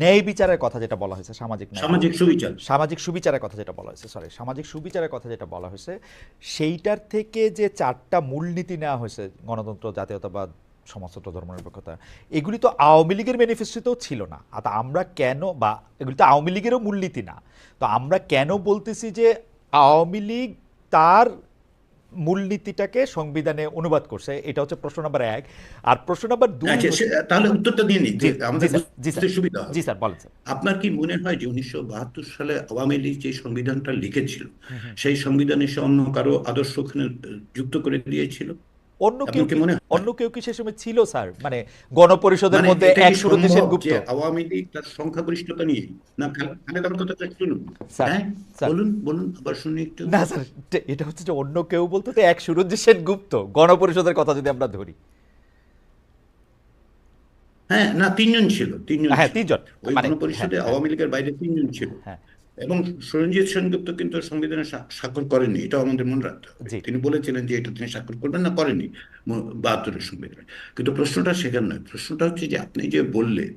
ন্যায় বিচারের কথা যেটা বলা হয়েছে সামাজিক সামাজিক সুবিচার। সামাজিক সুবিচারের কথা যেটা বলা হয়েছে সরি সামাজিক সুবিচারের কথা যেটা বলা হয়েছে সেইটার থেকে যে চারটা মূলনীতি নেওয়া হয়েছে গণতন্ত্র জাতীয়তাবাদ সমাজতন্ত্র ধর্মনিরপেক্ষতা এগুলি তো আওয়ামী লীগের ম্যানিফেস্টোতেও ছিল না। আর তা আমরা কেন বা এগুলি তো আওয়ামী লীগেরও মূলনীতি না। তো আমরা কেন বলতেছি যে আওয়ামী লীগ তার মূলনীতিটাকে সংবিধানে অনুবাদ করছে এটা হচ্ছে প্রশ্ন নাম্বার এক। আর প্রশ্ন নাম্বার দুই আচ্ছা তাহলে উত্তরটা দিয়ে নিই আমাদের। সুবিধা জি স্যার বলেন আপনার কি মনে হয় যে উনিশশো বাহাত্তর সালে আওয়ামী লীগ যে সংবিধানটা লিখেছিল সেই সংবিধানে সে অন্য কারও আদর্শ যুক্ত করে দিয়েছিল? অন্য কেউ হয়? অন্য কেউ কি সে সময় ছিল স্যার? মানে গণপরিষদের মানে মধ্যে এক সুরত আওয়ামী লীগ তার সংখ্যাগরিষ্ঠতা নিয়ে? না কথাটা শুনুন হ্যাঁ? বলুন বলুন আবার শুনি একটু। না স্যার এটা- হচ্ছে যে অন্য কেউ বলতে তো এক সুরজ গুপ্ত। গণপরিষদের কথা যদি আমরা ধরি। হ্যাঁ না তিনজন ছিল তিনজন হ্যাঁ। তিনজন। ওই মানে, গণপরিষদে হ্যাঁ, আওয়ামী লীগের বাইরে তিনজন ছিল। হ্যাঁ। এবং সরঞ্জিৎ সেনগুপ্ত কিন্তু সংবিধানে স্বা- স্বাক্ষর করেনি এটা আমাদের মনে রাখতে হবে। তিনি বলেছিলেন যে এটা তিনি স্বাক্ষর করবেন না করেনি বাহাত্তরের সংবিধানে। কিন্তু প্রশ্নটা সেখানে নয় প্রশ্নটা হচ্ছে যে আপনি যে বললেন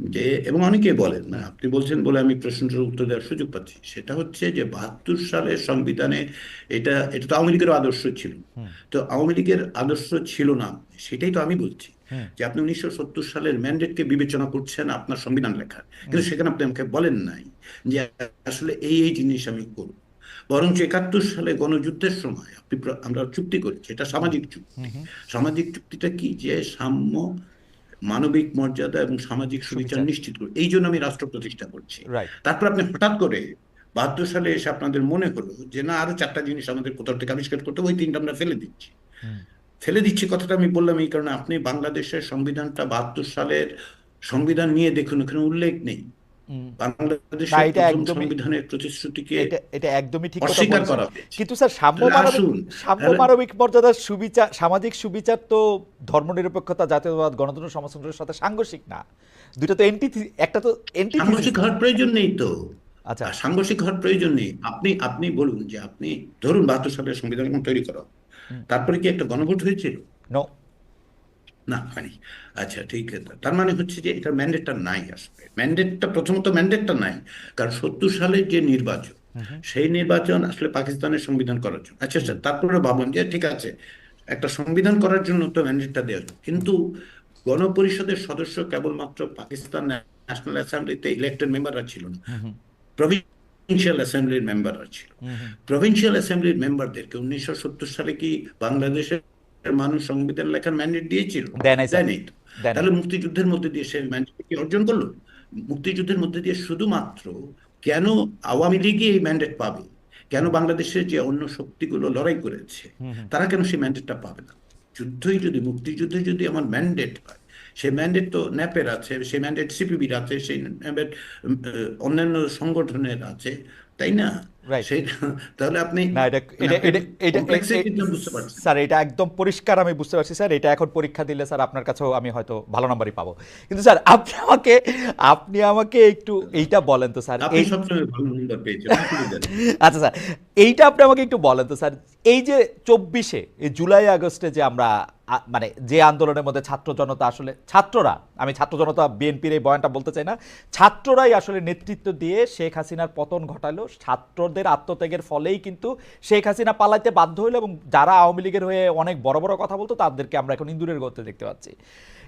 যে এবং অনেকেই বলেন না আপনি বলছেন বলে আমি প্রশ্নটার উত্তর দেওয়ার সুযোগ পাচ্ছি সেটা হচ্ছে যে বাহাত্তর সালের সংবিধানে এটা এটা তো আওয়ামী লীগের আদর্শ ছিল। তো আওয়ামী লীগের আদর্শ ছিল না সেটাই তো আমি বলছি। যে আপনি উনিশশো সত্তর সালের ম্যান্ডেটকে বিবেচনা করছেন আপনার সংবিধান লেখার। কিন্তু সেখানে আপনি আমাকে বলেন নাই যে আসলে এই এই জিনিস আমি করব। বরঞ্চ একাত্তর সালে গণযুদ্ধের সময় আপনি আমরা চুক্তি করেছি এটা সামাজিক চুক্তি। সামাজিক চুক্তিটা কি? যে সাম্য মানবিক মর্যাদা এবং সামাজিক সুবিচার। নিশ্চিত করে এই জন্য আমি রাষ্ট্র প্রতিষ্ঠা করছি। তারপর আপনি হঠাৎ করে বাহাত্তর সালে এসে আপনাদের মনে হলো যে না আরও চারটা জিনিস আমাদের কোথাও থেকে আবিষ্কার করতে ওই তিনটা আমরা ফেলে দিচ্ছি। ফেলে দিচ্ছি কথাটা আমি বললাম এই কারণে আপনি বাংলাদেশের সংবিধানটা বাহাত্তর সালের সংবিধান নিয়ে দেখুন ওখানে উল্লেখ নেই। সংবিধানের প্রতিশ্রুতিকে এটা একদমই ঠিক কথা। কিন্তু স্যার সাম্য সাম্য মানবিক মর্যাদার সুবিচার সামাজিক সুবিচার তো ধর্মনিরপেক্ষতা জাতীয়তাবাদ গণতন্ত্র সমাজতন্ত্রের সাথে সাংঘর্ষিক না। দুটো তো এন্টি একটা তো এন্টি সাংঘর্ষিক হওয়ার প্রয়োজন নেই তো। আচ্ছা। সাংঘর্ষিক হওয়ার প্রয়োজন নেই। আপনি আপনি বলুন যে আপনি ধরুন বাহাত্তর সালের সংবিধান তৈরি করা। তারপরে কি একটা গণভোট হয়েছিল? না হয়নি। আচ্ছা ঠিক আছে। তার মানে হচ্ছে যে এটার ম্যান্ডেটটা নাই আসলে। ম্যান্ডেটটা প্রথমত ম্যান্ডেটটা নাই। কারণ সত্তর যে নির্বাচন সেই নির্বাচন আসলে পাকিস্তানের সংবিধান করার জন্য। আচ্ছা আচ্ছা তারপরে ভাবলাম যে ঠিক আছে একটা সংবিধান করার জন্য তো ম্যান্ডেটটা দেওয়া। কিন্তু গণপরিষদের সদস্য কেবলমাত্র পাকিস্তান ন্যাশনাল অ্যাসেম্বলিতে ইলেক্টেড মেম্বাররা ছিল না। প্রভিন্সিয়াল অ্যাসেম্বলির মেম্বাররা ছিল। প্রভিন্সিয়াল অ্যাসেম্বলির মেম্বারদেরকে উনিশশো সত্তর সালে কি বাংলাদেশের মানুষ সংবিধান লেখার ম্যান্ডেট দিয়েছিল। দেয়নি তো। তাহলে মুক্তিযুদ্ধের মধ্যে দিয়ে সে ম্যান্ডেট কি অর্জন করল? মুক্তিযুদ্ধের মধ্যে দিয়ে শুধুমাত্র কেন আওয়ামী লীগই এই ম্যান্ডেট পাবে? কেন বাংলাদেশের যে অন্য শক্তিগুলো লড়াই করেছে তারা কেন সেই ম্যান্ডেটটা পাবে না? যুদ্ধই যদি মুক্তিযুদ্ধে যদি আমার ম্যান্ডেট হয় সেই ম্যান্ডেট তো ন্যাপের আছে সেই ম্যান্ডেট সিপিবির আছে সেই ম্যান্ডেট অন্যান্য সংগঠনের আছে। তাই না? তাহলে আপনি না এটা এটা এটা এটা complexity টা বুঝতে পারছেন স্যার এটা একদম পরিষ্কার আমি বুঝতে পারছি স্যার। এটা এখন পরীক্ষা দিলে স্যার আপনার কাছেও আমি হয়তো ভালো নাম্বারই পাবো। কিন্তু স্যার আপনি আমাকে আপনি আমাকে একটু এইটা বলেন তো স্যার। আচ্ছা স্যার এইটা আপনি আমাকে একটু বলেন তো স্যার। এই যে চব্বিশে জুলাই আগস্টে যে আমরা মানে যে আন্দোলনের মধ্যে ছাত্র জনতা আসলে ছাত্ররা আমি ছাত্র জনতা বিএনপির এই বয়ানটা বলতে চাই না। ছাত্ররাই আসলে নেতৃত্ব দিয়ে শেখ হাসিনার পতন ঘটালো। ছাত্রদের আত্মত্যাগের ফলেই কিন্তু শেখ হাসিনা পালাইতে বাধ্য হলো এবং যারা আওয়ামী লীগের হয়ে অনেক বড় বড় কথা বলতো, তাদেরকে আমরা এখন ইন্দুরের গতি দেখতে পাচ্ছি।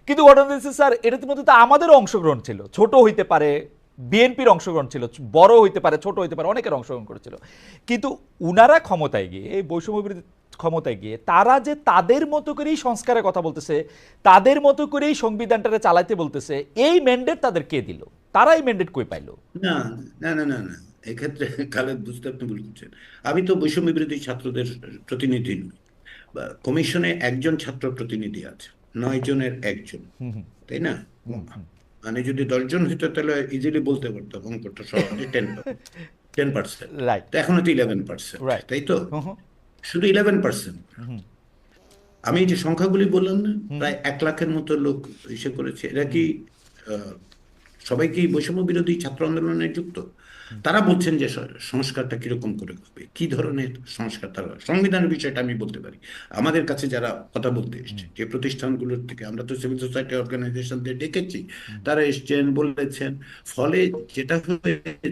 কিন্তু ঘটনা হচ্ছে স্যার এটার মধ্যে তো আমাদেরও অংশগ্রহণ ছিল। ছোট হইতে পারে, বিএনপির অংশগ্রহণ ছিল, বড় হইতে পারে, ছোট হইতে পারে, অনেকের অংশগ্রহণ করেছিল। কিন্তু উনারা ক্ষমতায় গিয়ে এই বৈষম্য ক্ষমতায় গিয়ে তারা যে তাদের মতো করেই সংস্কারের কথা বলতেছে তাদের মতো করেই সংবিধানটারে চালাইতে বলতেছে এই ম্যান্ডেট তাদের কে দিল? তারা এই ম্যান্ডেট কই পাইলো? না না না না না এক্ষেত্রে খালেদ বুঝতে আপনি ভুল করছেন। আমি তো বৈষম্য বিরোধী ছাত্রদের প্রতিনিধি নই। কমিশনে একজন ছাত্র প্রতিনিধি আছে নয় জনের একজন। তাই না? মানে যদি দশজন হইতো তাহলে ইজিলি বলতে পারতাম অঙ্কটা সহজে টেন টেন পার্সেন্ট এখনও তো ইলেভেন পার্সেন্ট. তাই তো? শুধু ইলেভেন পার্সেন্ট আমি যে সংখ্যাগুলি বললাম না প্রায় এক লাখের মতো লোক এসে করেছে। এরা কি আহ, সবাইকেই বৈষম্য বিরোধী ছাত্র আন্দোলনে যুক্ত? তারা বলছেন যে সংস্কারটা কীরকম করে হবে? কি ধরনের সংস্কার তারা সংবিধানের বিষয়টা আমি বলতে পারি। আমাদের কাছে যারা কথা বলতে এসছে যে প্রতিষ্ঠানগুলোর থেকে আমরা তো সিভিল সোসাইটি অর্গানাইজেশনদের ডেকেছি তারা এসছেন বলেছেন। ফলে যেটা হয়েছে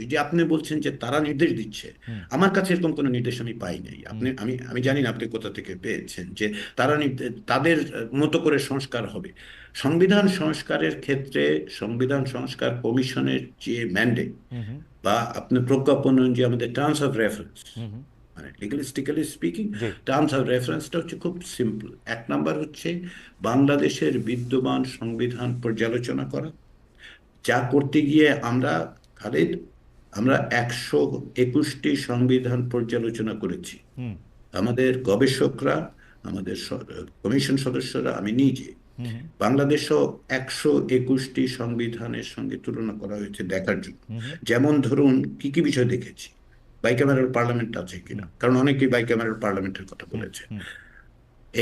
ওই যে আপনি বলছেন যে তারা নির্দেশ দিচ্ছে আমার কাছে এরকম কোনো নির্দেশ আমি পাই নাই। আপনি আমি আমি জানি না আপনি কোথা থেকে পেয়েছেন যে তারা তাদের মতো করে সংস্কার হবে। সংবিধান সংস্কারের ক্ষেত্রে সংবিধান সংস্কার কমিশনের যে ম্যান্ডেট বা আপনি প্রজ্ঞাপন যে আমাদের টার্মস অফ রেফারেন্স মানে লিগালিস্টিক্যালি স্পিকিং টার্মস অফ রেফারেন্সটা হচ্ছে খুব সিম্পল এক নাম্বার হচ্ছে বাংলাদেশের বিদ্যমান সংবিধান পর্যালোচনা করা। যা করতে গিয়ে আমরা খালিদ আমরা একশো একুশটি সংবিধান পর্যালোচনা করেছি। আমাদের গবেষকরা আমাদের কমিশন সদস্যরা আমি নিজে বাংলাদেশও একশো একুশটি সংবিধানের সঙ্গে তুলনা করা হয়েছে দেখার জন্য। যেমন ধরুন কি কি বিষয় দেখেছি? বাইক্যামেরাল পার্লামেন্ট আছে কিনা? কারণ অনেকেই বাইক্যামেরাল পার্লামেন্টের কথা বলেছে।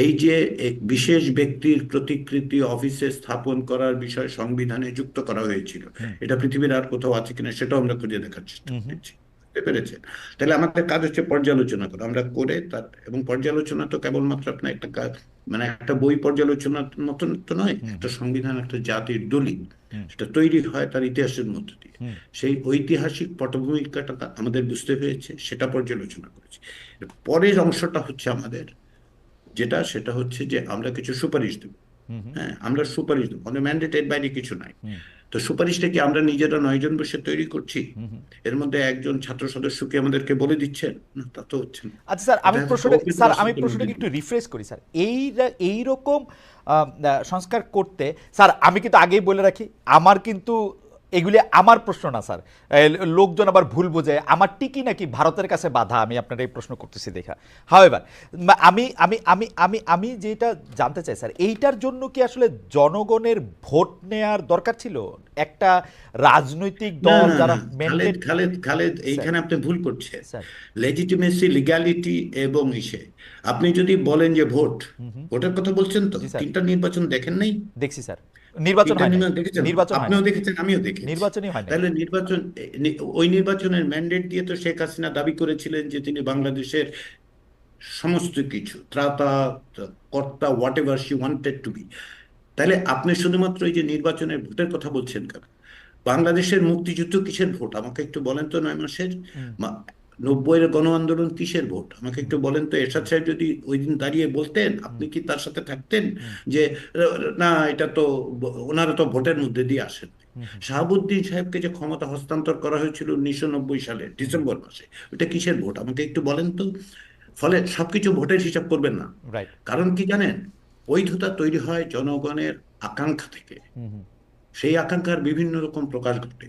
এই যে বিশেষ ব্যক্তির প্রতিকৃতি অফিসে স্থাপন করার বিষয় সংবিধানে যুক্ত করা হয়েছিল এটা পৃথিবীর আর কোথাও আছে কিনা সেটাও আমরা খুঁজে দেখার চেষ্টা করেছি। পেরেছেন? তাহলে আমাদের কাজ হচ্ছে পর্যালোচনা করা। আমরা করে তার এবং পর্যালোচনা তো কেবলমাত্র আপনার একটা কাজ মানে একটা বই পর্যালোচনার মতন তো নয় একটা সংবিধান একটা জাতির দলিল সেটা তৈরি হয় তার ইতিহাসের মধ্য দিয়ে। সেই ঐতিহাসিক পটভূমিকাটা আমাদের বুঝতে হয়েছে সেটা পর্যালোচনা করেছি। পরের অংশটা হচ্ছে আমাদের যেটা সেটা হচ্ছে যে আমরা কিছু সুপারিশ দেবো। হ্যাঁ আমরা সুপারিশ দেবো। আমাদের ম্যান্ডেটের বাইরে কিছু নাই। তো সুপারিশটা কি আমরা নিজেরা নয়জন বসে তৈরি করছি। এর মধ্যে একজন ছাত্র সদস্যকে আমাদেরকে বলে দিচ্ছেন? না তা তো হচ্ছে না। আচ্ছা স্যার আমি প্রশ্নটা স্যার আমি করতে একটু রিফ্রেশ করি স্যার। এই এইরকম সংস্কার করতে স্যার আমি কিন্তু আগেই বলে রাখি আমার কিন্তু এগুলি আমার প্রশ্ন না স্যার। লোকজন আবার ভুল বোঝে। আমার টিকি নাকি ভারতের কাছে বাধা? আমি আপনার এই প্রশ্ন করতেছি দেখা। হাওয়েভার আমি আমি আমি আমি আমি যেটা জানতে চাই স্যার এইটার জন্য কি আসলে জনগণের ভোট নেয়ার দরকার ছিল? একটা রাজনৈতিক দল যারা খালেদ খালেদ খালেদ এইখানে আপনি ভুল করছেন। স্যার। লেজিটিমেসি লিগ্যালিটি এবং ইসে। আপনি যদি বলেন যে ভোট ভোটের কথা বলছেন তো? তিনটা নির্বাচন দেখেন নাই? দেখছি স্যার। নির্বাচন হয় নির্বাচন আপনিও দেখেছেন আমিও দেখেছি। নির্বাচনই হয় তাহলে নির্বাচন ওই নির্বাচনের ম্যান্ডেট দিয়ে তো শেখ হাসিনা দাবি করেছিলেন যে তিনি বাংলাদেশের সমস্ত কিছু ত্রাতা কর্তা whatever she wanted to be তাহলে আপনি শুধুমাত্র এই যে নির্বাচনের ভোটের কথা বলছেন কেন? বাংলাদেশের মুক্তিযুদ্ধ কিসের ভোট? আমাকে একটু বলেন তো নয় মাসের নব্বইয়ের গণ আন্দোলন কিসের ভোট? আমাকে একটু বলেন তো এরশাদ সাহেব যদি ওই দিন দাঁড়িয়ে বলতেন আপনি কি তার সাথে থাকতেন? যে না এটা তো ওনারা তো ভোটের মধ্যে দিয়ে আসেন শাহাবুদ্দিন সাহেবকে যে ক্ষমতা হস্তান্তর করা হয়েছিল উনিশশো নব্বই সালে ডিসেম্বর মাসে ওটা কিসের ভোট? আমাকে একটু বলেন তো। ফলে সবকিছু ভোটের হিসাব করবেন না। কারণ কি জানেন? বৈধতা তৈরি হয় জনগণের আকাঙ্ক্ষা থেকে। সেই আকাঙ্ক্ষার বিভিন্ন রকম প্রকাশ ঘটে।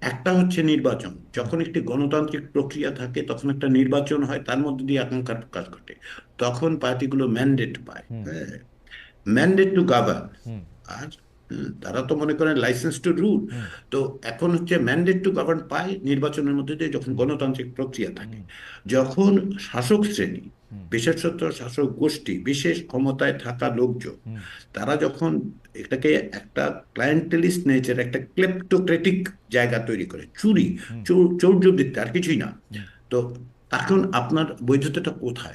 একটা হচ্ছে নির্বাচন। যখন একটি গণতান্ত্রিক প্রক্রিয়া থাকে তখন একটা নির্বাচন হয় তার মধ্যে দিয়ে আকাঙ্ক্ষার প্রকাশ ঘটে। তখন পার্টিগুলো ম্যান্ডেট পায়। হ্যাঁ। ম্যান্ডেট টু গাভার্ন আর তারা তো মনে করেন লাইসেন্স টু রুল তো এখন হচ্ছে ম্যান্ডেট টু গভর্ন পায় নির্বাচনের মধ্যে দিয়ে যখন গণতান্ত্রিক প্রক্রিয়া থাকে। যখন শাসক শ্রেণি বিশেষত শাসক গোষ্ঠী বিশেষ ক্ষমতায় থাকা লোকজন তারা যখন এটাকে একটা ক্লায়েন্টেলিস্ট নেচার একটা ক্লেপ্টোক্রেটিক জায়গা তৈরি করে চুরি চৌর্যবৃত্তি আর কিছুই না। তো এখন আপনার বৈধতাটা কোথায়?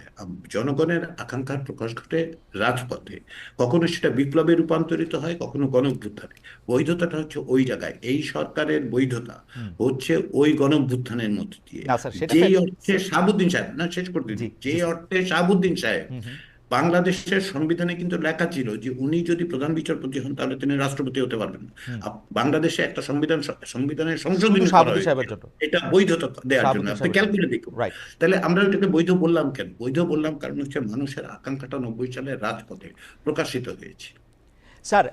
জনগণের আকাঙ্ক্ষার প্রকাশ ঘটে রাজপথে। কখনো সেটা বিপ্লবে রূপান্তরিত হয় কখনো গণভ্যুত্থানে। বৈধতাটা হচ্ছে ওই জায়গায়। এই সরকারের বৈধতা হচ্ছে ওই গণভ্যুত্থানের মধ্যে দিয়ে। যে যেই অর্থে সাবুদ্দিন সাহেব না শেষ করতে। যে অর্থে সাবুদ্দিন সাহেব বাংলাদেশের সংবিধানে কিন্তু লেখা ছিল যে উনি যদি প্রধান বিচারপতি হন তাহলে তিনি রাষ্ট্রপতি হতে পারবেন বাংলাদেশে একটা সংবিধান সংবিধানের সংশোধনী। এটা বৈধতা দেওয়ার জন্য। আপনি ক্যালকুলেট দেখুন। তাহলে আমরা এটাকে বৈধ বললাম কেন? বৈধ বললাম কারণ হচ্ছে মানুষের আকাঙ্ক্ষাটা নব্বই সালে রাজপথে প্রকাশিত হয়েছে। স্যার